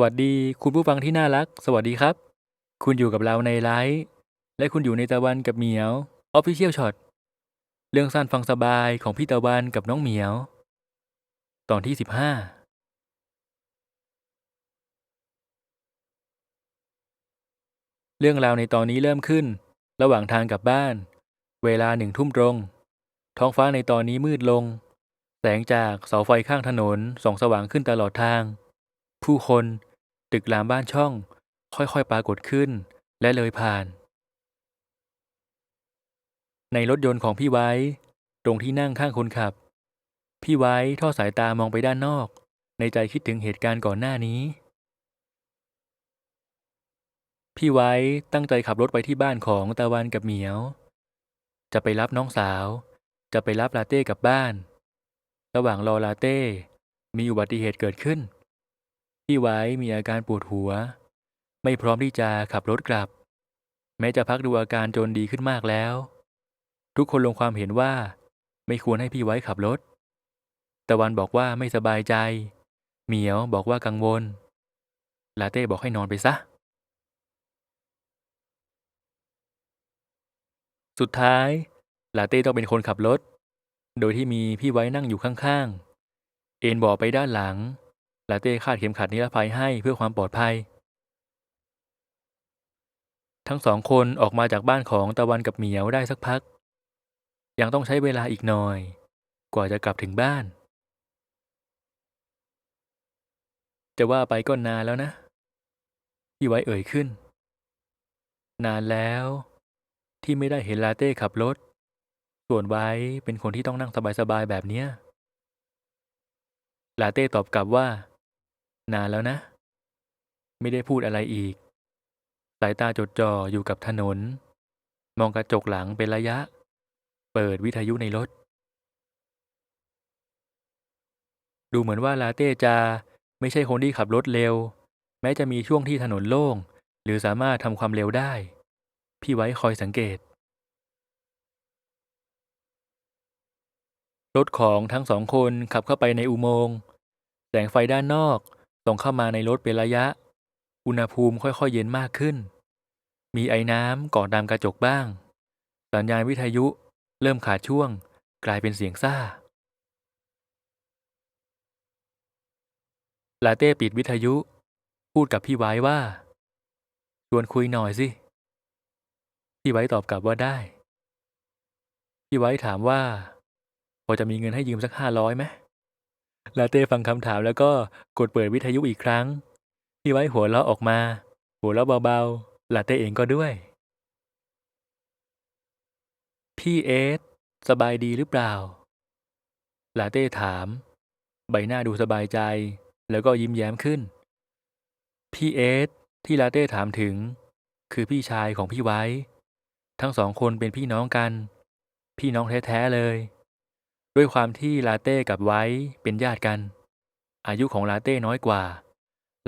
วัสดีคุณผู้ฟังที่น่ารัก สวัสดีครับ คุณอยู่กับเราในไลฟ์และคุณอยู่ในตะวันกับเหมียว Official Shot เรื่องสั้นฟังสบายของพี่ตะวันกับน้องเหมียว ตอนที่สิบห้าเรื่องราวในตอนนี้เริ่มขึ้น ระหว่างทางกลับบ้าน เวลาหนึ่งทุ่มตรง ท้องฟ้าในตอนนี้มืดลง แสงจากเสาไฟข้างถนนส่องสว่างขึ้นตลอดทาง ผู้คนตึกรามบ้านช่อง ค่อยๆ ปรากฏขึ้น และเลยผ่าน ในรถยนต์ของพี่ไว้ ตรงที่นั่งข้างคนขับ พี่ไว้ทอดสายตามองไปด้านนอก ในใจคิดถึงเหตุการณ์ก่อนหน้านี้ พี่ไว้ตั้งใจขับรถไปที่บ้านของตะวันกับเหมียว จะไปรับน้องสาว จะไปรับลาเต้กลับบ้าน ระหว่างรอลาเต้มีอุบัติเหตุเกิดขึ้น พี่ไว้มีอาการปวดหัว ไม่พร้อมที่จะขับรถกลับ แม้จะพักดูอาการจนดีขึ้นมากแล้ว ทุกคนลงความเห็นว่า ไม่ควรให้พี่ไว้ขับรถ ตะวันบอกว่าไม่สบายใจ เหมียวบอกว่ากังวล ลาเต้บอกให้นอนไปซะ สุดท้าย ลาเต้ต้องเป็นคนขับรถ โดยที่มีพี่ไว้นั่งอยู่ข้างๆ เอ็นบาะไปด้านหลัง ลาเต้คาดเข็มขัดนิรภัยให้เพื่อความปลอดภัย ทั้งสองคนออกมาจากบ้านของตะวันกับเหมียวได้สักพัก ยังต้องใช้เวลาอีกหน่อย กว่าจะกลับถึงบ้าน จะว่าไปก็นานแล้วนะพี่ไว้เอ่ยขึ้น นานแล้วที่ไม่ได้เห็นลาเต้ขับรถ ส่วนไว้เป็นคนที่ต้องนั่งสบายๆแบบเนี้ยลาเต้ตอบกลับว่า นานแล้วนะ ไม่ได้พูดอะไรอีก สายตาจดจ่ออยู่กับถนน มองกระจกหลังเป็นระยะ เปิดวิทยุในรถ ดูเหมือนว่าลาเต้จะไม่ใช่คนที่ขับรถเร็ว แม้จะมีช่วงที่ถนนโล่ง หรือสามารถทำความเร็วได้ พี่ไว้คอยสังเกต รถของทั้งสองคนขับเข้าไปในอุโมงค์แสงไฟด้านนอก ส่องเข้ามาในรถเป็นระยะ อุณหภูมิค่อยๆเย็นมากขึ้น มีไอ้น้ำกาะตามกระจกบ้าง สัญญาณวิทยุ เริ่มขาดช่วง กลายเป็นเสียงซ่า ลาเต้ปิดวิทยุ พูดกับพี่ไว้ว่า ชวนคุยหน่อยสิ พี่ไว้ตอบกลับว่าได้ พี่ไว้ถามว่าพอจะมีเงินให้ยืมสักห้าร้อยไหม ลาเต้ฟังคำถามแล้วก็กดเปิดวิทยุอีกครั้ง พี่ไว้หัวเราะออกมา หัวเราะเบาๆ ลาเต้เองก็ด้วย พี่เอสสบายดีหรือเปล่า ลาเต้ถาม ใบหน้าดูสบายใจ แล้วก็ยิ้มแย้มขึ้น พี่เอสที่ลาเต้ถามถึง คือพี่ชายของพี่ไว้ ทั้งสองคนเป็นพี่น้องกัน พี่น้องแท้ๆเลย ด้วยความที่ลาเต้กับไว้เป็นญาติกัน อายุของลาเต้น้อยกว่า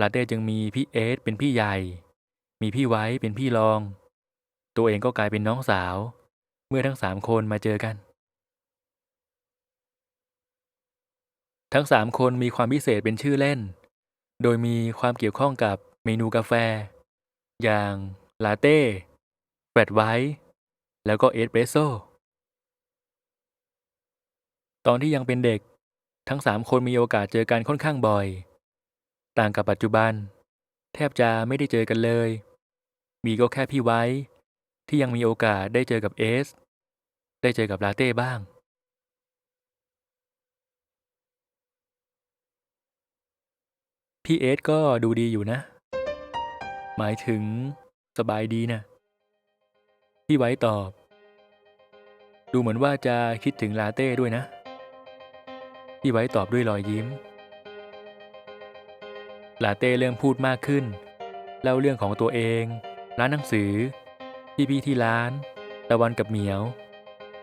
ลาเต้จึงมีพี่เอสเป็นพี่ใหญ่ มีพี่ไว้เป็นพี่รอง ตัวเองก็กลายเป็นน้องสาว เมื่อทั้งสามคนมาเจอกัน ทั้งสามคนมีความพิเศษเป็นชื่อเล่น โดยมีความเกี่ยวข้องกับเมนูกาแฟ อย่างลาเต้แฟลตไวท์แล้วก็เอสเปรสโซ่ ตอนที่ยังเป็นเด็ก ทั้งสามคนมีโอกาสเจอกันค่อนข้างบ่อย ต่างกับปัจจุบัน แทบจะไม่ได้เจอกันเลย มีก็แค่พี่ไว้ ที่ยังมีโอกาสได้เจอกับเอส ได้เจอกับลาเต้บ้าง พี่เอสก็ดูดีอยู่นะ หมายถึงสบายดีนะ พี่ไว้ตอบ ดูเหมือนว่าจะคิดถึงลาเต้ด้วยนะ พี่ไว้ตอบด้วยรอยยิ้ม ลาเต้เริ่มพูดมากขึ้น เล่าเรื่องของตัวเอง ร้านหนังสือ พี่ๆที่ร้าน ตะวันกับเหมียว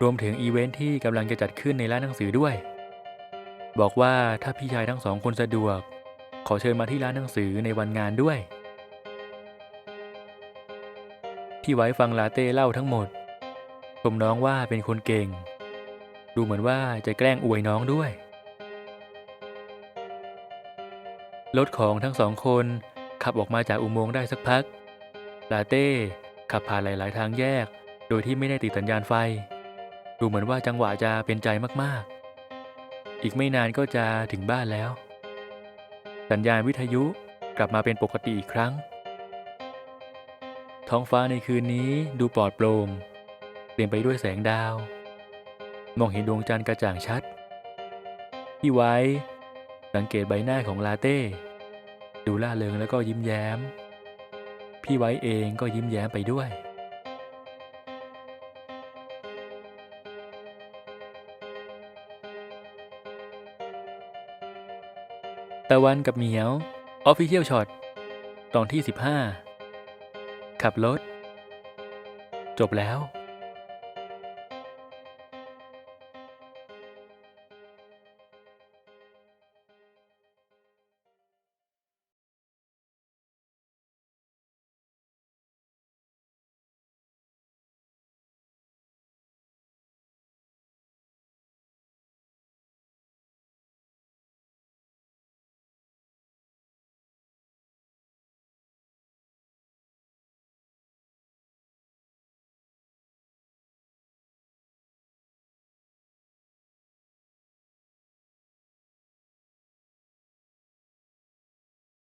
รวมถึงอีเวนท์ที่กำลังจะจัดขึ้นในร้านหนังสือด้วย บอกว่าถ้าพี่ชายทั้งสองคนสะดวก ขอเชิญมาที่ร้านหนังสือในวันงานด้วยพี่ไว้ฟังลาเต้เล่าทั้งหมด ชมน้องว่าเป็นคนเก่ง ดูเหมือนว่าจะแกล้งอวยน้องด้วย รถของทั้งสองคนขับออกมาจากอุโมงค์ได้สักพัก ลาเต้ขับผ่านหลาย ๆ ทางแยก โดยที่ไม่ได้ติดสัญญาณไฟ ดูเหมือนว่าจังหวะจะเป็นใจมาก ๆ อีกไม่นานก็จะถึงบ้านแล้ว สัญญาณวิทยุกลับมาเป็นปกติอีกครั้ง ท้องฟ้าในคืนนี้ดูปลอดโปร่งเปลี่ยนไปด้วยแสงดาว มองเห็นดวงจันทร์กระจ่างชัด พี่ไว้ สังเกตใบหน้าของลาเต้ ดูล่าเริงแล้วก็ยิ้มแย้ม พี่ไว้เองก็ยิ้มแย้มไปด้วย ตะวันกับเหมียวออฟฟิเชียลช็อตตอนที่ 15 ขับรถ จบแล้ว